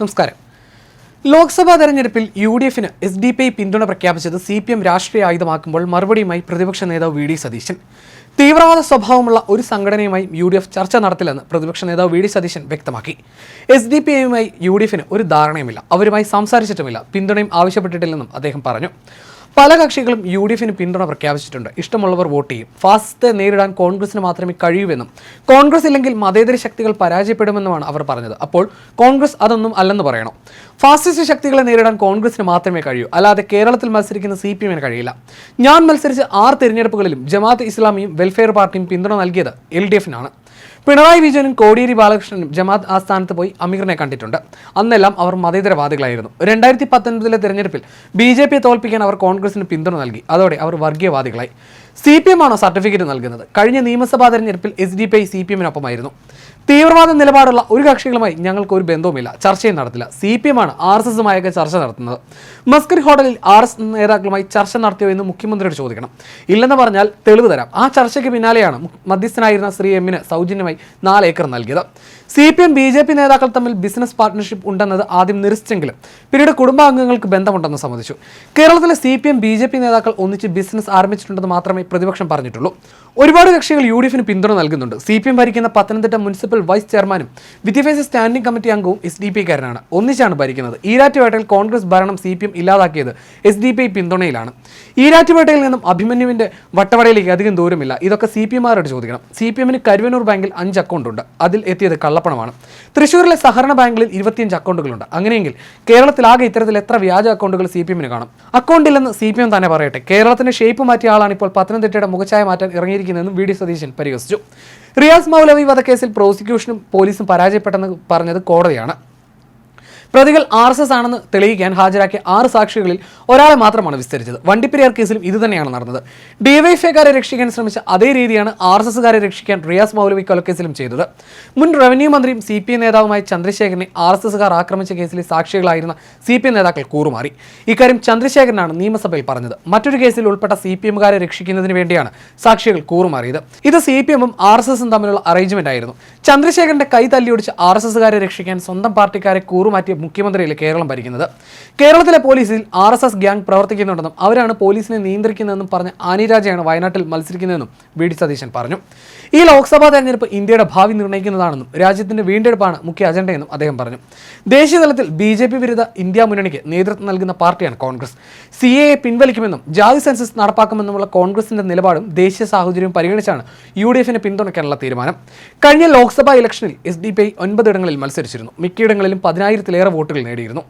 നമസ്കാരം. ലോക്സഭാ തെരഞ്ഞെടുപ്പിൽ U D എഫിന് എസ് ഡി പി ഐ പിന്തുണ പ്രഖ്യാപിച്ചത് സി പി എം രാഷ്ട്രീയ ആയുധമാക്കുമ്പോൾ മറുപടിയുമായി പ്രതിപക്ഷ നേതാവ് വി ഡി സതീശൻ. തീവ്രവാദ സ്വഭാവമുള്ള ഒരു സംഘടനയുമായി യു ഡി എഫ് ചർച്ച നടത്തില്ലെന്ന് പ്രതിപക്ഷ നേതാവ് വി ഡി സതീശൻ വ്യക്തമാക്കി. എസ് ഡി പി ഐയുമായി യു ഡി എഫിന് ഒരു ധാരണയുമില്ല. അവരുമായി സംസാരിച്ചിട്ടുമില്ല. പിന്തുണയും ആവശ്യപ്പെട്ടിട്ടില്ലെന്നും അദ്ദേഹം പറഞ്ഞു. പല കക്ഷികളും യു ഡി എഫിന് പിന്തുണ പ്രഖ്യാപിച്ചിട്ടുണ്ട്. ഇഷ്ടമുള്ളവർ വോട്ട് ചെയ്യും. ഫാസിസത്തെ നേരിടാൻ കോൺഗ്രസിന് മാത്രമേ കഴിയൂവെന്നും കോൺഗ്രസ് ഇല്ലെങ്കിൽ മതേതര ശക്തികൾ പരാജയപ്പെടുമെന്നുമാണ് അവർ പറഞ്ഞത്. അപ്പോൾ കോൺഗ്രസ് അതൊന്നും അല്ലെന്ന് പറയണം? ഫാസിസ്റ്റ് ശക്തികളെ നേരിടാൻ കോൺഗ്രസിന് മാത്രമേ കഴിയൂ. അല്ലാതെ കേരളത്തിൽ മത്സരിക്കുന്ന സി പി എമ്മിന് കഴിയില്ല. ഞാൻ മത്സരിച്ച ആറ് തിരഞ്ഞെടുപ്പുകളിലും ജമാഅത്ത് ഇസ്ലാമിയും വെൽഫെയർ പാർട്ടിയും പിന്തുണ നൽകിയത് എൽ ഡി എഫിനാണ് പിണറായി വിജയനും കോടിയേരി ബാലകൃഷ്ണനും ജമാഅത്ത് ആസ്ഥാനത്ത് പോയി അമീറിനെ കണ്ടിട്ടുണ്ട്. അന്നെല്ലാം അവർ മതേതരവാദികളായിരുന്നു. രണ്ടായിരത്തി പത്തൊൻപതിലെ തെരഞ്ഞെടുപ്പിൽ ബി ജെ പിയെ തോൽപ്പിക്കാൻ അവർ കോൺഗ്രസിന് പിന്തുണ നൽകി. അതോടെ അവർ വർഗീയവാദികളായി. സി പി എം ആണോ സർട്ടിഫിക്കറ്റ് നൽകുന്നത്? കഴിഞ്ഞ നിയമസഭാ തെരഞ്ഞെടുപ്പിൽ S D P I C P എമ്മിനൊപ്പമായിരുന്നു. തീവ്രവാദ നിലപാടുള്ള ഒരു കക്ഷികളുമായി ഞങ്ങൾക്ക് ഒരു ബന്ധവുമില്ല. ചർച്ചയും നടത്തില്ല. സി പി എം ആണ് ആർ എസ് എസുമായൊക്കെ ചർച്ച നടത്തുന്നത്. മസ്കർ ഹോട്ടലിൽ ആർ എസ് നേതാക്കളുമായി ചർച്ച നടത്തിയോ എന്ന് മുഖ്യമന്ത്രിയോട് ചോദിക്കണം. ഇല്ലെന്ന് പറഞ്ഞാൽ തെളിവ് തരാം. ആ ചർച്ചയ്ക്ക് പിന്നാലെയാണ് മധ്യസ്ഥനായിരുന്ന ശ്രീ എമ്മിന് സൗജന്യമായി നാല് ഏക്കർ നൽകിയത്. C P M B J P നേതാക്കൾ തമ്മിൽ ബിസിനസ് പാർട്ട്ണർഷിപ്പ് ഉണ്ടെന്നത് ആദ്യം നിരസിച്ചെങ്കിലും പിന്നീട് കുടുംബാംഗങ്ങൾക്ക് ബന്ധമുണ്ടെന്ന് സമ്മതിച്ചു. കേരളത്തിലെ C P M B J P നേതാക്കൾ ഒന്നിച്ച് ബിസിനസ് ആരംഭിച്ചിട്ടുണ്ടെന്ന് മാത്രമേ പ്രതിപക്ഷം പറഞ്ഞിട്ടുള്ളൂ. ഒരുപാട് കക്ഷികൾ യു ഡി എഫിന് പിന്തുണ നൽകുന്നുണ്ട്. സി പി എം ഭരിക്കുന്ന പത്തനംതിട്ട മുനിസിപ്പൽ വൈസ് ചെയർമാനും വിദ്യാഭ്യാസ സ്റ്റാൻഡിംഗ് കമ്മിറ്റി അംഗവും എസ് ഡി പി കാരനാണ് ഒന്നിച്ചാണ് ഭരിക്കുന്നത്. ഈരാറ്റുപേട്ടയിൽ കോൺഗ്രസ് ഭരണം സി പി എം ഇല്ലാതാക്കിയത് എസ് ഡി പി ഐ പിന്തുണയിലാണ് ഈരാറ്റുപേട്ടയിൽ നിന്നും അഭിമന്യുവിന്റെ വട്ടവടയിലേക്ക് അധികം ദൂരമില്ല. ഇതൊക്കെ സി പി എമാരോട് ചോദിക്കണം. സി പി എമ്മിന് കരുവനൂർ ബാങ്കിൽ അഞ്ച് അക്കൗണ്ട് ഉണ്ട്. അതിൽ എത്തിയത് കള്ളപ്പണമാണ്. തൃശ്ശൂരിലെ സഹകരണ ബാങ്കുകളിൽ ഇരുപത്തിയഞ്ച് അക്കൗണ്ടുകളുണ്ട് അങ്ങനെയെങ്കിൽ കേരളത്തിലാകെ ഇത്തരത്തിൽ എത്ര വ്യാജ അക്കൗണ്ടുകൾ സി പി എമ്മിന് കാണും? അക്കൗണ്ട് ഇല്ലെന്ന് സി പി എം തന്നെ പറയട്ടെ. കേരളത്തിന്റെ ഷേപ്പ് മാറ്റിയ ആളാണ് ഇപ്പോൾ പത്തനംതിട്ടയുടെ മുഖച്ഛായ മാറ്റാൻ ഇറങ്ങിയിരിക്കുന്നതെന്നും വി ഡി സതീശൻ പരിഹസിച്ചു. റിയാസ് മൗലവി വധക്കേസിൽ പ്രോസിക്യൂഷനും പോലീസും പരാജയപ്പെട്ടെന്ന് പറഞ്ഞത് കോടതിയാണ്. പ്രതികൾ ആർ എസ് എസ് ആണെന്ന് തെളിയിക്കാൻ ഹാജരാക്കിയ ആറ് സാക്ഷികളിൽ ഒരാളെ മാത്രമാണ് വിസ്തരിച്ചത്. വണ്ടിപ്പെരിയാർ കേസിലും ഇതുതന്നെയാണ് നടന്നത്. ഡിവൈഎഫ്ഐക്കാരെ രക്ഷിക്കാൻ ശ്രമിച്ച അതേ രീതിയാണ് ആർ എസ് എസ്കാരെ രക്ഷിക്കാൻ റിയാസ് മൗലവി കൊലക്കേസിലും ചെയ്തത്. മുൻ റവന്യൂ മന്ത്രിയും സി പി ഐ നേതാവുമായ ചന്ദ്രശേഖരനെ ആർ എസ് എസ്കാർ ആക്രമിച്ച കേസിലെ സാക്ഷികളായിരുന്ന സി പി ഐ നേതാക്കൾ കൂറുമാറി. ഇക്കാര്യം ചന്ദ്രശേഖരനാണ് നിയമസഭയിൽ പറഞ്ഞത്. മറ്റൊരു കേസിൽ ഉൾപ്പെട്ട സി പി എമ്മുകാരെ രക്ഷിക്കുന്നതിന് വേണ്ടിയാണ് സാക്ഷികൾ കൂറുമാറിയത്. ഇത് സി പി എമ്മും ആർ എസ് എസും തമ്മിലുള്ള അറേഞ്ച്മെന്റ് ആയിരുന്നു. ചന്ദ്രശേഖരന്റെ കൈ തല്ലിയൊടിച്ച് ആർ എസ് എസുകാരെ രക്ഷിക്കാൻ സ്വന്തം പാർട്ടിക്കാരെ കൂറുമാറ്റിയ മുഖ്യമന്ത്രിയിലെ കേരളം ഭരിക്കുന്നത്? കേരളത്തിലെ പോലീസിൽ ആർ എസ് എസ് ഗ്യാങ് പ്രവർത്തിക്കുന്നുണ്ടെന്നും അവരാണ് പോലീസിനെ നിയന്ത്രിക്കുന്നതെന്നും പറഞ്ഞ ആനിരാജയാണ് വയനാട്ടിൽ മത്സരിക്കുന്നതെന്നും വി ഡി സതീശൻ പറഞ്ഞു. ഈ ലോക്സഭാ തെരഞ്ഞെടുപ്പ് ഇന്ത്യയുടെ ഭാവി നിർണയിക്കുന്നതാണെന്നും രാജ്യത്തിന്റെ വീണ്ടെടുപ്പാണ് മുഖ്യ അജണ്ടയെന്നും അദ്ദേഹം പറഞ്ഞു. ദേശീയ തലത്തിൽ ബി ജെ പി വിരുദ്ധ ഇന്ത്യ മുന്നണിക്ക് നേതൃത്വം നൽകുന്ന പാർട്ടിയാണ് കോൺഗ്രസ്. സി എ പിൻവലിക്കുമെന്നും ജാതി സെൻസസ് നടപ്പാക്കുമെന്നുമുള്ള കോൺഗ്രസിന്റെ നിലപാടും ദേശീയ സാഹചര്യവും പരിഗണിച്ചാണ് യു ഡി എഫിനെ പിന്തുണയ്ക്കാനുള്ള തീരുമാനം. കഴിഞ്ഞ ലോക്സഭാ ഇലക്ഷനിൽ എസ് ഡി പി ഐ ഒൻപതിടങ്ങളിൽ മത്സരിച്ചിരുന്നു. മിക്കയിടങ്ങളിലും പതിനായിരത്തിലേറെ വോട്ടുകൾ നേടിയിരുന്നു